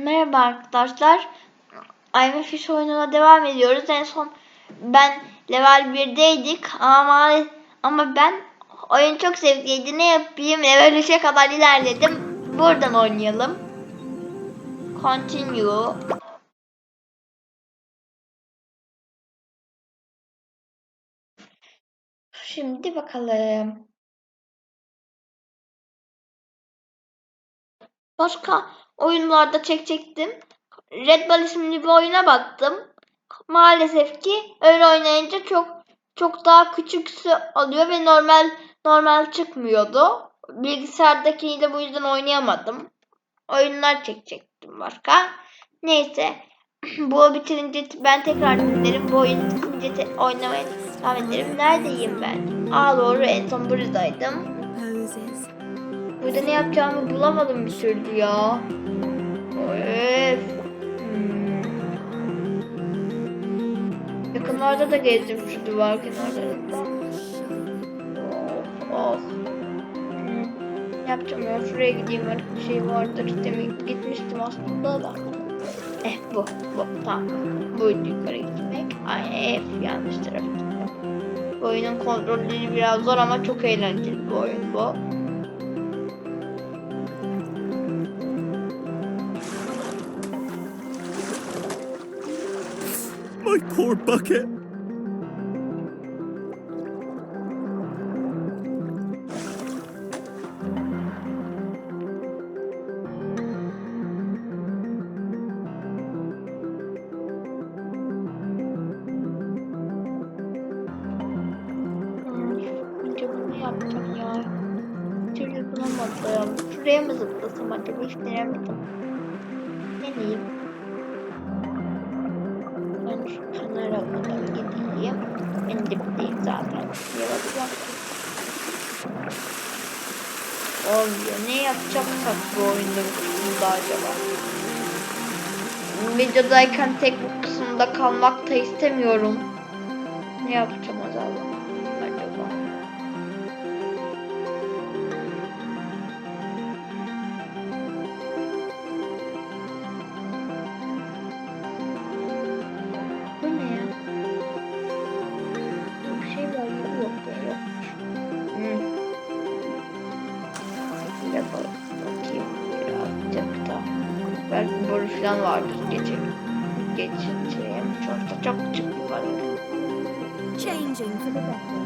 Merhaba arkadaşlar. Ayva Fish oyununa devam ediyoruz. En son ben level 1'deydik ama ama ben oyun çok zevkliydi. Ne yapayım? Level 3'e kadar ilerledim. Buradan oynayalım. Continue. Şimdi bakalım. Başka oyunlarda çekecektim. Red Bull isimli bir oyuna baktım. Maalesef ki öyle oynayınca çok çok daha küçüksü alıyor ve normal normal çıkmıyordu. Bilgisayardakini de bu yüzden oynayamadım. Oyunlar çekecektim başka. Neyse. bu bitirince ben tekrar dinlerim. Bu oyun bitince te- oynamaya devam ederim. Neredeyim ben? Aa doğru en son buradaydım. Burada ne yapacağımı bulamadım bir türlü ya. Öf. Hmm. Yakınlarda da gezdim şu duvar kenarlarında. Of of. Hmm. Yapacağım ya? Şuraya gideyim artık bir şey vardır. Demek gitmiştim aslında da. Eh bu. Bu. Tamam. Buydu yukarı gitmek. Ay F yanlış. Bu oyunun kontrolleri biraz zor ama çok eğlenceli bir oyun bu. My poor bucket. Bunu ya. Türlü bulamadım. Şuraya mı zıplasam acaba hiç denemedim. Ne Olmuyor. Ne yapacaksak bu oyunda bu kısımda acaba? Videodayken tek bu kısımda kalmak da istemiyorum. Ne yapacağım falan vardır geçelim. Geçeceğim. Çok çok bir var. Changing for the better.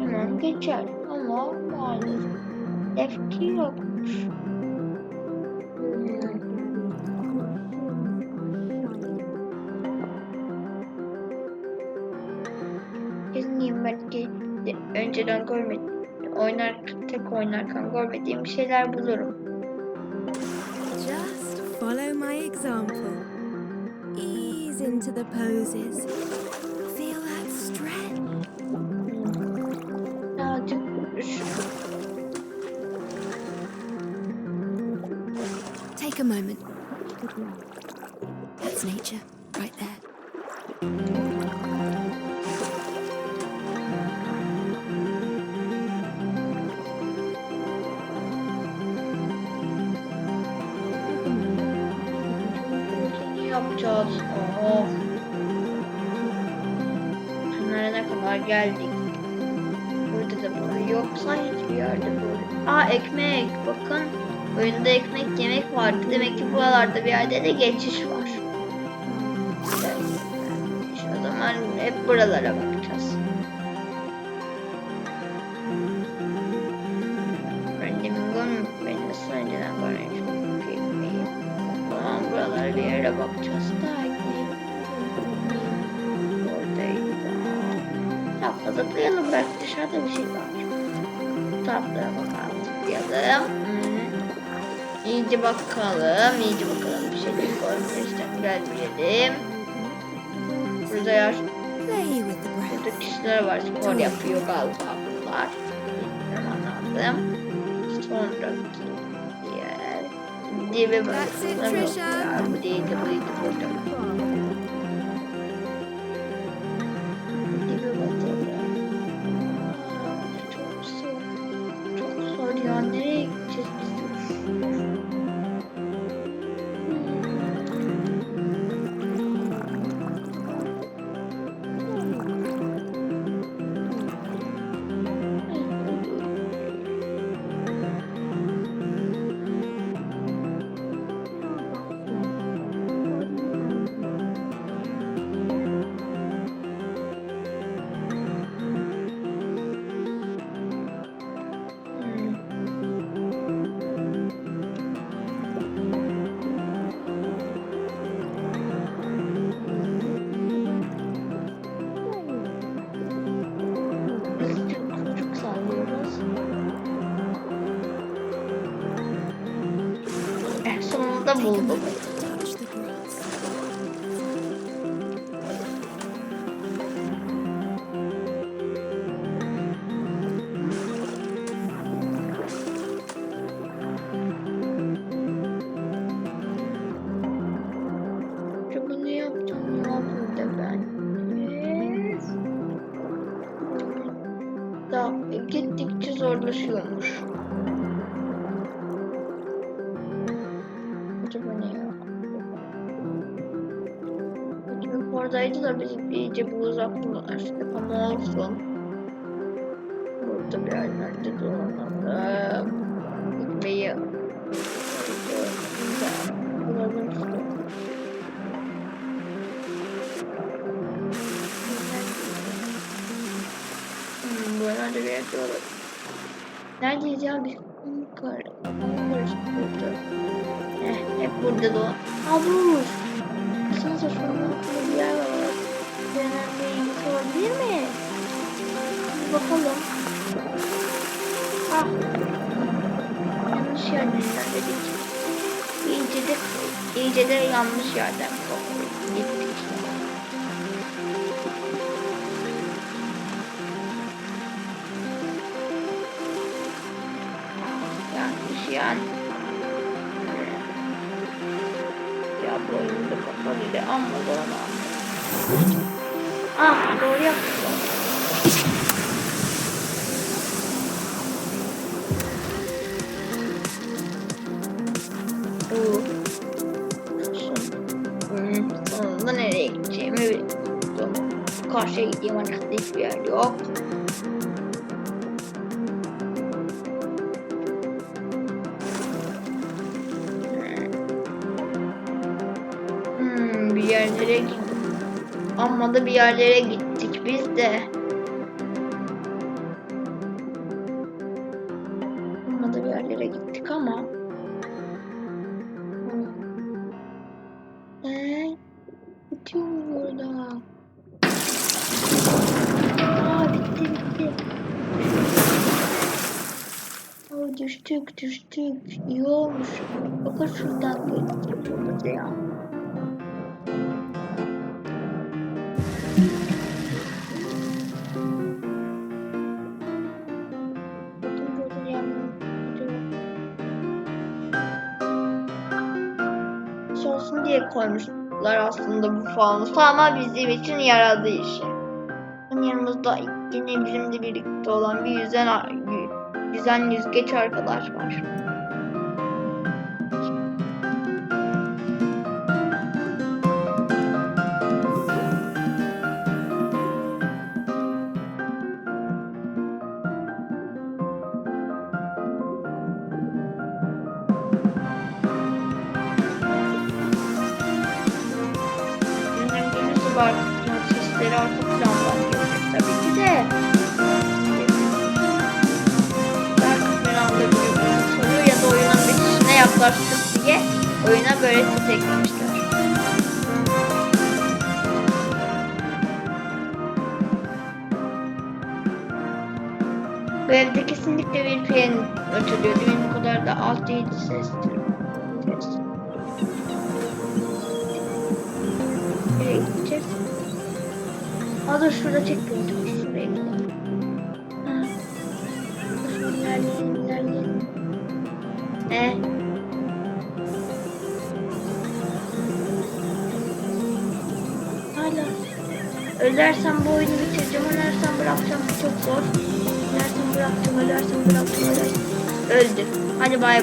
Hemen geçer ama maalesef ki yokmuş. De önceden görmedim. Oynar, tek oynarken görmediğim şeyler bulurum. My example. Ease into the poses. Feel that stretch. Birazcık uh, Take a moment. That's nature right there. Ne yapacağız? Of. Nereye kadar geldik? Burada da böyle yoksa hiçbir yerde böyle. Aa ekmek. Bakın. Oyunda ekmek yemek vardı. Demek ki buralarda bir yerde de geçiş var. Evet. O zaman hep buralara bakacağız. Tatlı zıplayalım. Belki dışarıda bir şey var. Tatlıya bakalım. Zıplayalım. Hmm. İyice bakalım. iyice bakalım. Bir şey görmüşten gelmeyelim. Burada yaş. Burada kişiler var spor yapıyor galiba bunlar. Bilmem lazım. Sonraki yer. That's it, bakalım. Bu değildi buydu burada. Da Şimdi oradaydı da biz iyice bu uzaklılar işte ama olsun. Burada bir yerlerde dolanalım. Gitmeyi bulalım işte. Hmm, buralarda bir yerde olur. Neredeyiz ya biz? Yukarı. Burası burada. Eh, hep burada dolan. Ha bu. Baksanıza şunun bakalım. Ah. Yanlış yerden ilerledik. İyice de, iyice de yanlış yerden gittik. Yanlış yani. Ya bu oyunu da kapalı ama bana. Ah doğru yaptım. Oo. Hmm, sonunda nereye gideceğimi bilmiyorum. Karşıya gideyim artık hiçbir yer yok. Hmm, bir yerlere. Amma da bir yerlere gittik biz de. Düştük düştük. İyi olmuş. Bakın şuradan geçeceğiz ya. Olsun diye koymuşlar aslında bu fanusu ama bizim için yaradı. Bunun yanımızda yine bizimle birlikte olan bir yüzen, yüzen yüzgeç arkadaş var. Önemlisi var. Sesleri arka gelecek tabii ki de. Yaklaştık diye oyuna böyle ses eklemişler. Bu evde kesinlikle bir piyan ötülüyor. Demin bu kadar da alt değildi sestir. Ses. Nereye şurada çekmiyor. Ölersem bu oyunu bitireceğim. Ölersem bırakacağım. Çok zor. Ölersem bırakacağım. Ölersem bırakacağım. Ölersem. Öldü. Hadi bay bay.